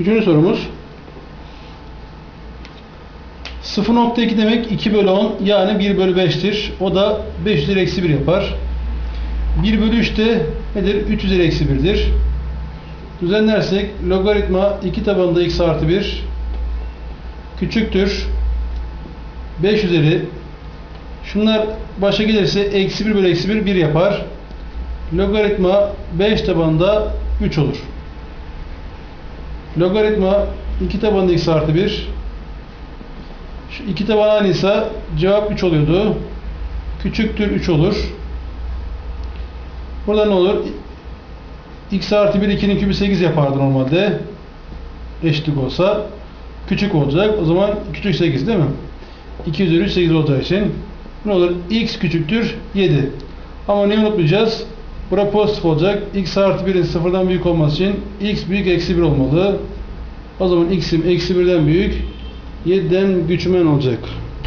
Üçüncü sorumuz. 0.2 demek 2 bölü 10 yani 1 bölü 5'tir. O da 5 üzeri eksi 1 yapar. 1 bölü 3 de nedir? 3 üzeri eksi 1'dir. Düzenlersek logaritma 2 tabanında x artı 1 küçüktür. 5 üzeri şunlar başa gelirse eksi 1 bölü eksi 1 1 yapar. Logaritma 5 tabanında 3 olur. Logaritma 2 tabanında x artı 1 şu iki taban aynıysa cevap 3 oluyordu. Küçüktür 3 olur. Burada ne olur? x artı 1 2'nin kübü 8 yapardı normalde. Eşitlik olsa. Küçük olacak. O zaman küçük 8 değil mi? 2 üzeri 3 8 olacağı için ne olur? x küçüktür 7. Ama ne unutmayacağız? Bura pozitif olacak. x artı 1'in sıfırdan büyük olması için x büyük eksi 1 olmalı. O zaman x'im eksi 1'den büyük 7'den güçmen olacak.